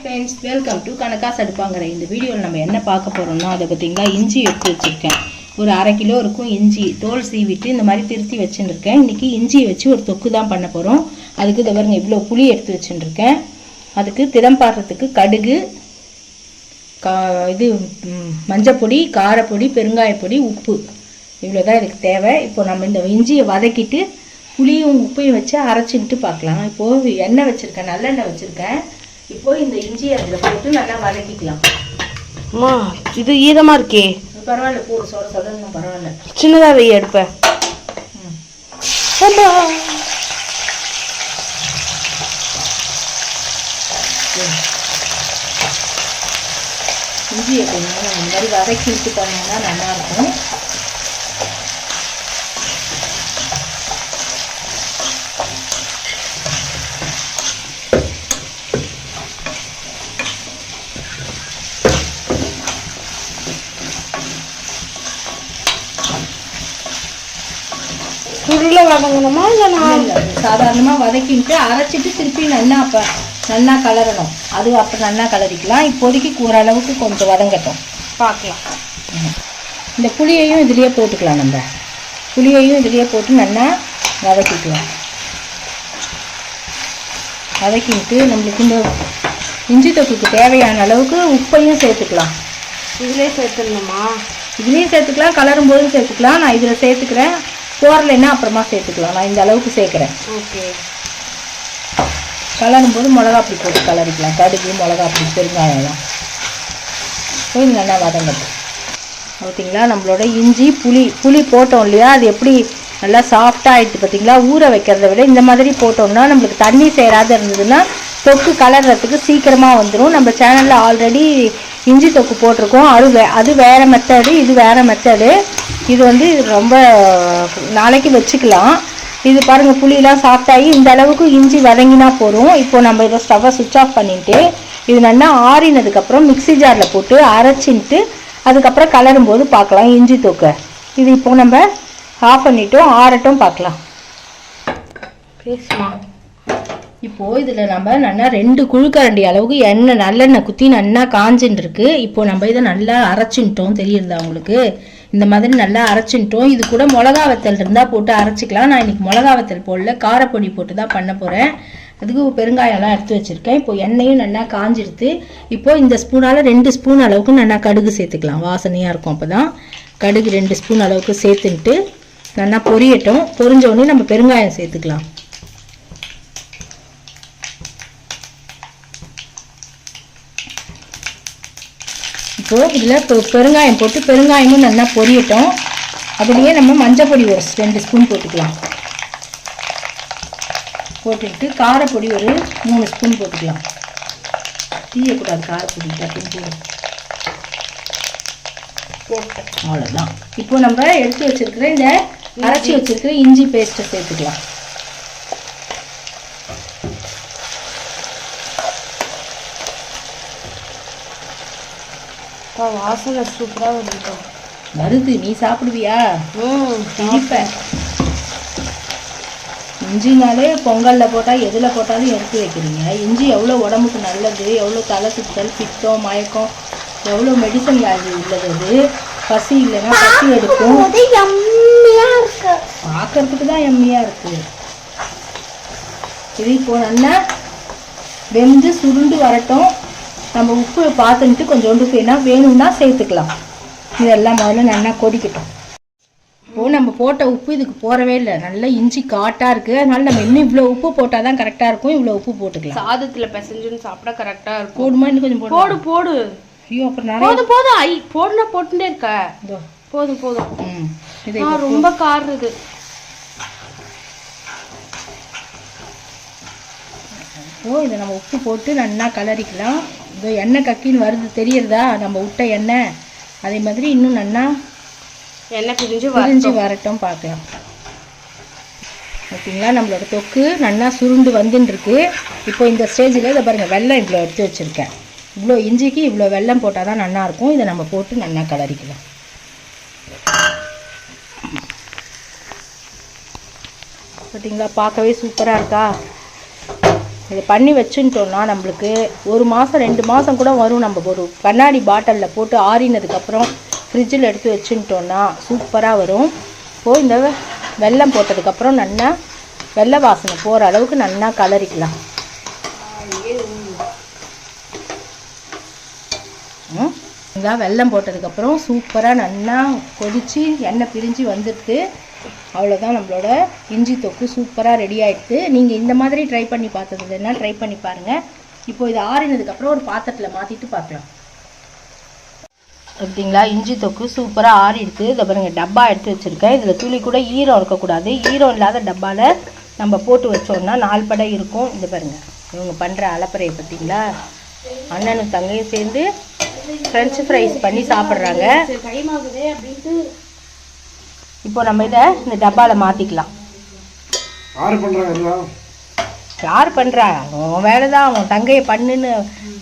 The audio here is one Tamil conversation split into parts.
ஃப்ரெண்ட்ஸ் வெல்கம் டு கணக்காஸ் சடுப்பாங்கிற இந்த வீடியோவில் நம்ம என்ன பார்க்க போகிறோம்னா அதை பார்த்திங்களா இஞ்சி எடுத்து வச்சுருக்கேன். ஒரு அரை கிலோ இருக்கும் இஞ்சி தோல் சீவிட்டு இந்த மாதிரி திருத்தி வச்சுருக்கேன் இன்றைக்கி இஞ்சியை வச்சு ஒரு தொக்கு தான் பண்ண போகிறோம் அதுக்கு இதை பாருங்க இவ்வளோ புளி எடுத்து வச்சுருக்கேன் அதுக்கு திறம் பாடுறதுக்கு கடுகு கா இது மஞ்சப்பொடி காரப்பொடி பெருங்காயப்பொடி உப்பு. இவ்வளோ தான் இதுக்கு தேவை. இப்போ நம்ம இந்த இஞ்சியை வதக்கிட்டு புளியும் உப்பையும் வச்சு அரைச்சிட்டு பார்க்கலாம். இப்போது எண்ணெய் வச்சுருக்கேன் நல்லெண்ணெய் வச்சுருக்கேன். இப்போ இந்த இஞ்சியை அதில் போட்டு நல்லா வதக்கிக்கலாம். அம்மா இது ஈரமா இருக்கே. பரவாயில்ல போடு சொட சொடணும் பரவாயில்ல. சின்னதா வை எடுப்ப. ம். இஞ்சியை கொஞ்சம் இந்த மாதிரி வதக்கி விட்டு பண்ணோம்னா நல்லாயிருக்கும் சுருள வதங்கணுமா இல்ல நான் சாதாரணமாக வதக்கிட்டு அரைச்சிட்டு திருப்பி நல்லா அப்போ நல்லா கலரணும். அது அப்போ நல்லா கலரிக்கலாம். இப்போதைக்கு ஓரளவுக்கு கொஞ்சம் வதங்கட்டும். பார்க்கலாம் இந்த புளியையும் இதுலேயே போட்டுக்கலாம் நம்ம. புளியையும் இதுலேயே போட்டு நல்லா வதக்கிக்கலாம். வதக்கிட்டு நம்மளுக்கு இந்த இஞ்சி தொக்குக்கு தேவையான அளவுக்கு உப்பையும் சேர்த்துக்கலாம். இதுலயே சேர்த்துடணுமா? இதுலேயும் சேர்த்துக்கலாம். கலரும் போதும் சேர்த்துக்கலாம். நான் இதில் சேர்த்துக்கிறேன். போரலைன்னா அப்புறமா சேர்த்துக்கலாம். நான் இந்த அளவுக்கு சேர்க்குறேன். ஓகே. கலரும் போது மிளகா அப்படி போட்டு கலரிக்கலாம். கடுகு மிளகா அப்படி பெருங்காயம்லாம் போய் நல்லா வதங்கட்டும். பார்த்தீங்களா நம்மளோட இஞ்சி புளி புளி போட்டோம் இல்லையா? அது எப்படி நல்லா சாஃப்டாக ஆயிடுச்சு பார்த்தீங்களா ஊற வைக்கிறத விட இந்த மாதிரி போட்டோம்னா நம்மளுக்கு தண்ணி சேராத இருந்ததுன்னா தொக்கு கலர்றதுக்கு சீக்கிரமாக வந்துடும் நம்ம சேனலில் ஆல்ரெடி இஞ்சி தொக்கு போட்டிருக்கோம். அது வே அது வேறு மெத்தடு இது வேறு மெத்தடு இது வந்து ரொம்ப நாளைக்கு வச்சுக்கலாம். இது பாருங்கள் புளியெலாம் சாஃப்டாகி இந்த அளவுக்கு இஞ்சி வதங்கினா போதும். இப்போ நம்ம இதை ஸ்டவ்வை சுவிட்ச் ஆஃப் பண்ணிட்டு இது நல்லா ஆறினதுக்கப்புறம் மிக்ஸி ஜாரில் போட்டு அரைச்சின்ட்டு அதுக்கப்புறம் கலரும் போது பார்க்கலாம் இஞ்சி தூக்க. இது இப்போ நம்ம ஆஃப் பண்ணிட்டோம் ஆறட்டும் பார்க்கலாம். பேசுமா. இப்போது இதில் நம்ம நல்லா ரெண்டு குழுக்கரண்டி அளவுக்கு எண்ணெய் நல்லெண்ணெய் குத்தி நல்லா காஞ்சின்னு இருக்கு இப்போது நம்ம இதை நல்லா அரைச்சின்ட்டோம் தெரியுதா உங்களுக்கு? இந்த மாதிரி நல்லா அரைச்சின்ட்டோம். இது கூட மிளகா வத்தல் இருந்தால் போட்டு அரைச்சிக்கலாம். நான் இன்றைக்கி மிளகா வத்தல் போடல. காரப்பொடி போட்டு தான் பண்ண போகிறேன் அதுக்கு பெருங்காயம்லாம் எடுத்து வச்சுருக்கேன். இப்போ எண்ணெயும் நல்லா காஞ்சிருத்து. இப்போது இந்த ஸ்பூனால் ரெண்டு ஸ்பூன் அளவுக்கு நல்லா கடுகு சேர்த்துக்கலாம். வாசனையாக இருக்கும் அப்போ தான் கடுகு ரெண்டு ஸ்பூன் அளவுக்கு சேர்த்துன்ட்டு நல்லா பொரியட்டும். பொரிஞ்ச உடனே நம்ம பெருங்காயம் சேர்த்துக்கலாம். இப்போது இதில் இப்போ பெருங்காயம் போட்டு பெருங்காயமும் நல்லா பொரியட்டும். அதுலேயே நம்ம மஞ்சள் பொடி ஒரு ரெண்டு ஸ்பூன் போட்டுக்கலாம். போட்டுக்கிட்டு காரப்பொடி ஒரு மூணு ஸ்பூன் போட்டுக்கலாம். தீயக்கூடாது காரப்பொடி அப்படின்னு போடு அவ்வளோதான் இப்போ நம்ம எடுத்து வச்சிருக்கிற இந்த அரைச்சி வச்சிருக்கிற இஞ்சி பேஸ்ட்டை சேர்த்துக்கலாம். அப்பா, வாசனை சூப்பரா வருது வருது நீ சாப்பிடுவியா? ம் இனிப்பேன் இஞ்சினாலே பொங்கலில் போட்டால் எதில் போட்டாலும் எடுத்து வைக்கிறீங்க. இஞ்சி எவ்வளோ உடம்புக்கு நல்லது எவ்வளோ தலை சுத்தல் பித்தம் மயக்கம் எவ்வளோ மெடிசன் வேல்யூ உள்ளது அது? பசி இல்லைன்னா பசி எடுக்கும். பார்க்கறதுக்கு தான் எம்மியாக இருக்கு. இது இப்போ நல்லா வெந்து சுருண்டு வரட்டும். நம்ம உப்பு பார்த்துட்டு கொஞ்சோண்டு வேணா வேணும்னா சேர்த்துக்கலாம். இதெல்லாம் முதல்ல நல்லா கொதிக்கட்டும். இப்போ நம்ம போட்ட உப்பு இதுக்கு போறவே இல்லை. நல்லா இஞ்சி காட்டா இருக்கு. அதனால நம்ம இன்னும் இவ்வளோ உப்பு போட்டால் தான் கரெக்டாக இருக்கும். இவ்வளோ உப்பு போட்டுக்கலாம். சாதத்துல பிசைஞ்சுன்னு சாப்பிட்டா கரெக்டா இருக்கும். போடுமா? இன்னும் கொஞ்சம் போடு போடு போடு. ஐயோ அப்புறம் நிறைய போதும் போதும் ஐ போடுனா போட்டுட்டே இருக்க. போதும் போதும் ம். இதை ரொம்ப காருது இப்போ இதை நம்ம உப்பு போட்டு நல்லா கலரிக்கலாம். இதோ எண்ணெய் கக்கின்னு வருது தெரியறதா? நம்ம விட்ட எண்ணெய். அதே மாதிரி இன்னும் நல்லா எண்ணெய் பிரிஞ்சு பிரிஞ்சு வரட்டும். பார்க்கலாம். ஓகேங்களா? நம்மளோட தொக்கு நல்லா சுருண்டு வந்துன்னு இருக்கு இப்போ இந்த ஸ்டேஜில் இதை பாருங்கள் வெல்லம் இவ்வளோ எடுத்து வச்சுருக்கேன். இவ்வளோ இஞ்சிக்கு இவ்வளோ வெல்லம் போட்டால் தான் நல்லா இருக்கும். இதை நம்ம போட்டு நல்லா கலரிக்கலாம். பார்த்தீங்களா? பார்க்கவே சூப்பராக இருக்கா? இதை பண்ணி வச்சுட்டோம்னா நம்மளுக்கு ஒரு மாதம் ரெண்டு மாதம் கூட வரும். நம்ம ஒரு கண்ணாடி பாட்டிலில் போட்டு ஆறினதுக்கப்புறம் ஃப்ரிட்ஜில் எடுத்து வச்சுட்டோம்னா சூப்பராக வரும். இப்போது இந்த வெல்லம் போட்டதுக்கப்புறம் நல்லா வெள்ளை வாசனை போகிற அளவுக்கு நல்லா கலரிக்கலாம். இதான் வெள்ளம் போட்டதுக்கப்புறம் சூப்பராக நல்லா கொதித்து எண்ணெய் பிரிஞ்சு வந்துடுது. அவ்வளோதான் நம்மளோட இஞ்சி தொக்கு சூப்பராக ரெடி ஆகிடுது நீங்கள் இந்த மாதிரி ட்ரை பண்ணி பார்த்தது இல்லைன்னா ட்ரை பண்ணி பாருங்கள் இப்போ இது ஆறினதுக்கப்புறம் ஒரு பாத்திரத்தில் மாற்றிட்டு பார்க்கலாம். அப்படிங்களா? இஞ்சி தொக்கு சூப்பராக ஆறிடுது இதை பாருங்க டப்பா எடுத்து வச்சுருக்கேன். இதில் துளி கூட ஈரம் இருக்கக்கூடாது. ஈரம் இல்லாத டப்பாவில் நம்ம போட்டு வச்சோம்னா நாலு படை இருக்கும். இது பாருங்க. இவங்க பண்ணுற அலப்பறையை பார்த்தீங்களா? அண்ணனும் தங்கையும் சேர்ந்து ஃப்ரெஞ்சு ஃப்ரைஸ் பண்ணி சாப்பிட்றாங்க. இப்போ நம்ம இதை இந்த டப்பாவில் மாற்றிக்கலாம் யாரு பண்ணுறா உன் வேலை தான் உன் தங்கையை பண்ணுன்னு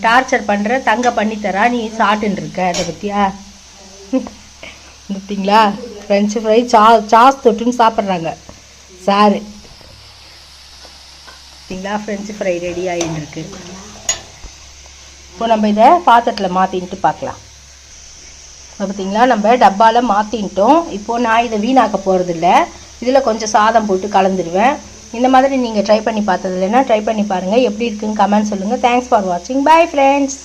டார்ச்சர் பண்ணுற தங்கை பண்ணித்தரா நீ சாப்பிட்டுன்னு இருக்க அதை பற்றியா பார்த்தீங்களா ஃப்ரெஞ்சு ஃப்ரை சா சாஸ் தொட்டுன்னு சாப்பிட்றாங்க. சாரு. பார்த்தீங்களா ஃப்ரெஞ்சு ஃப்ரை ரெடி ஆகிட்டு இருக்கு. இப்போ நம்ம இதை பாத்திரத்தில் மாற்றின்ட்டு பார்க்கலாம். பார்த்தீங்களா நம்ம டப்பாவில் மாற்றின்ட்டோம் இப்போது நான் இதை வீணாக்க போகிறதில்ல இதில் கொஞ்சம் சாதம் போட்டு கலந்துருவேன். இந்த மாதிரி நீங்கள் ட்ரை பண்ணி பார்த்தது இல்லைன்னா ட்ரை பண்ணி பாருங்கள் எப்படி இருக்குன்னு கமெண்ட் சொல்லுங்கள் தேங்க்ஸ் ஃபார் வாட்சிங் பை ஃப்ரெண்ட்ஸ்